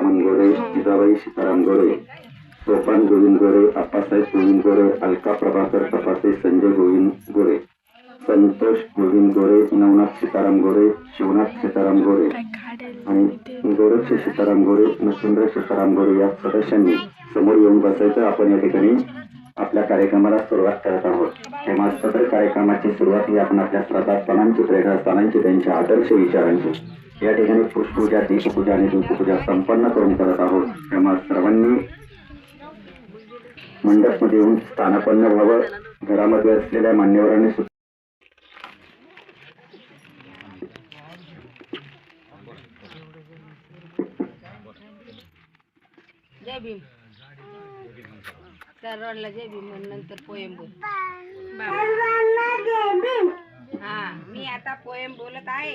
वामन गोरे जिजाबाई सीताराम गोरे सोपान गोविंद गोरे अप्पासाहेब गोविंद गोरे अलका प्रभाकर तपासे संजय गोविंद गोरे संतोष गोविंद गोरे नवनाथ सीताराम गोरे शिवनाथ सीताराम गोरे आणि गोरक्ष सीताराम गोरे नसुंदर सीताराम गोरे या सदस्यांनी समोर येऊन बसायचं. आपण या ठिकाणी आपल्या कार्यक्रमाला सुरुवात करत आहोत. तेव्हा सदर कार्यक्रमाची सुरुवात ही आपण आपल्या श्रद्धास्थानांची प्रेरणास्थानांची त्यांच्या आदर्श विचारांची या ठिकाणी पुष्पूजा दीपपूजा आणि दीपपूजा संपन्न करून करत आहोत. तेव्हा सर्वांनी मंडपमध्ये येऊन स्थानापन्न व्हावं. घरामध्ये असलेल्या मान्यवरांनी सुद्धा जय भीम. त्या रोडला जय भीम म्हण नंतर पोएम बोल. हा मी आता पोएम बोलत आहे.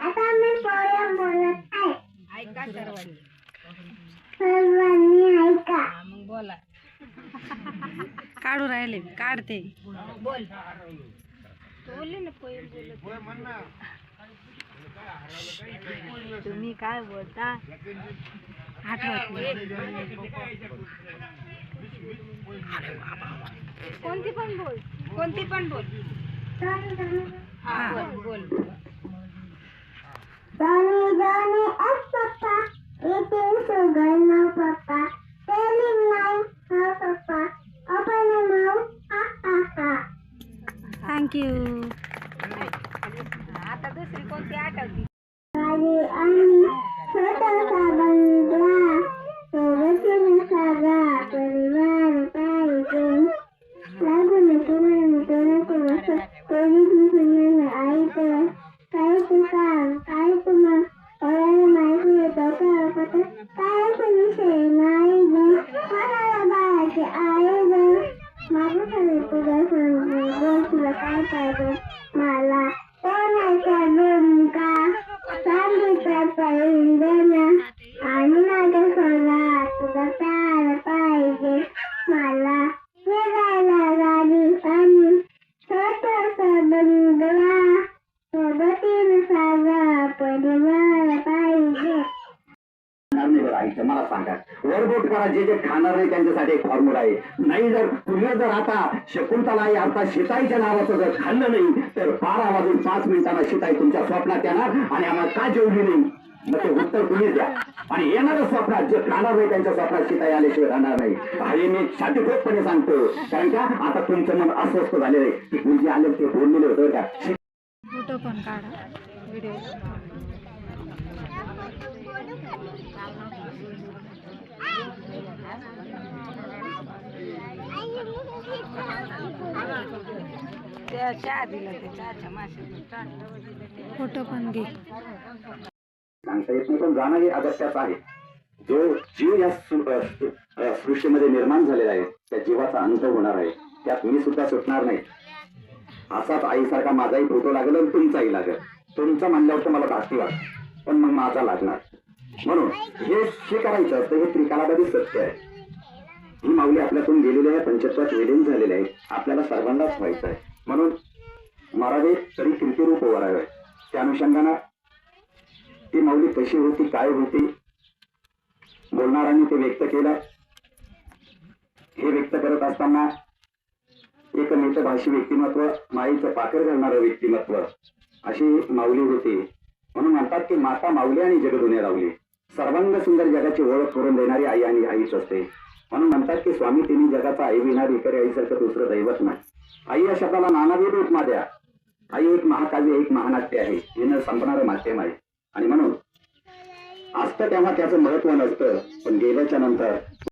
आता मी पोयम बोलत आहे. ऐका सर्वांनी. सर्वांनी ऐका. हा, मग बोला. काढू राहिले काढते. बोल. बोलले ना पोएम बोलत. तुम्ही काय बोलता? आठवत नाही. कोणती पण बोल कोणती पण बोल हा ha. थँक्यू आता दुसरी कोणती आठवती माझे आणि छोटासा बंगला, सोबतीने सागा, परिवार पाहिजे. लागून तुम्हाला नको बसत, कोणीच नसल्याने आईचं काय ते काम, काय तुम्हा कोणाला माहिती येतं का पटत? काय ते विषय नाही ग, कोणाला बाळाची आई ग. माझं सगळं तुला काय पाहिजे मला कोणाचा भूमिका सांगितलं पाहिजे ना आणि माझ्या सोला तुला प्यार पाहिजे मला फिरायला गाडी आणि छोटासा बंगला सोबतीने सागा परिवार पाहिजे खाणार नाही बरं आईचं मला सांगा वरबोट करा जे जे खाणार नाही त्यांच्यासाठी एक फॉर्म्युला आहे. नाही जर तुम्ही जर आता शकुंतला आई आता शिताईच्या नावाचं जर खाल्लं नाही तर बारा वाजून पाच मिनिटांना शिताई तुमच्या स्वप्नात येणार आणि आम्हाला का जेवली नाही? मग ते उत्तर तुम्हीच द्या. आणि येणारं स्वप्नात जे खाणार नाही त्यांच्या स्वप्नात शिताई आल्याशिवाय राहणार नाही. हे मी शांतपणे सांगतो. कारण का आता तुमचं मन अस्वस्थ झालेलं आहे. की गुरुजी आले ते बोललेले होतं का? फोटो पण काढा व्हिडिओ त्या चहा दिला ते चहाच्या मासे फोटो पण घे. सांगता येत नाही पण जाणं हे अगत्याचं आहे. जो जीव या सृष्टीमध्ये निर्माण झालेला आहे त्या जीवाचा अंत होणार आहे. त्यात मी सुद्धा सुटणार नाही. असाच आईसारखा माझाही फोटो लागेल आणि तुमचाही लागेल. तुमचं म्हणल्यावर तर मला धास्ती वाटत. पण मग माझा लागणार. म्हणून हे स्वीकारायचं असतं हे त्रिकालाबाधी सत्य आहे. ही माऊली आपल्यातून गेलेली आहे पंचत्वात विलीन झालेली आहे. आपल्याला सर्वांनाच व्हायचं आहे. म्हणून मरावे तरी किमती रूप वरावे त्या अनुषंगानं ती माऊली कशी होती काय होती बोलणाऱ्यांनी ते व्यक्त केलं. हे व्यक्त करत असताना एक मितभाषी व्यक्तिमत्व माईचं पाकर घालणारं व्यक्तिमत्व अशी माऊली होती. म्हणून म्हणतात की माता माऊली आणि जगदुनिया लावली सर्वांग सुंदर जगाची ओळख करून देणारी आई आणि आईच असते. म्हणून म्हणतात की स्वामी तिने जगाचा आई विना इकडे आईसारखं दुसरं दैवत नाही. आई या शब्दाला नानाविध उपमा द्या. आई एक महाकाव्य एक महानाट्य आहे. हिनं संपणारं माध्यम आहे. आणि म्हणून असतं तेव्हा त्याचं महत्त्व नसतं पण गेल्याच्यानंतर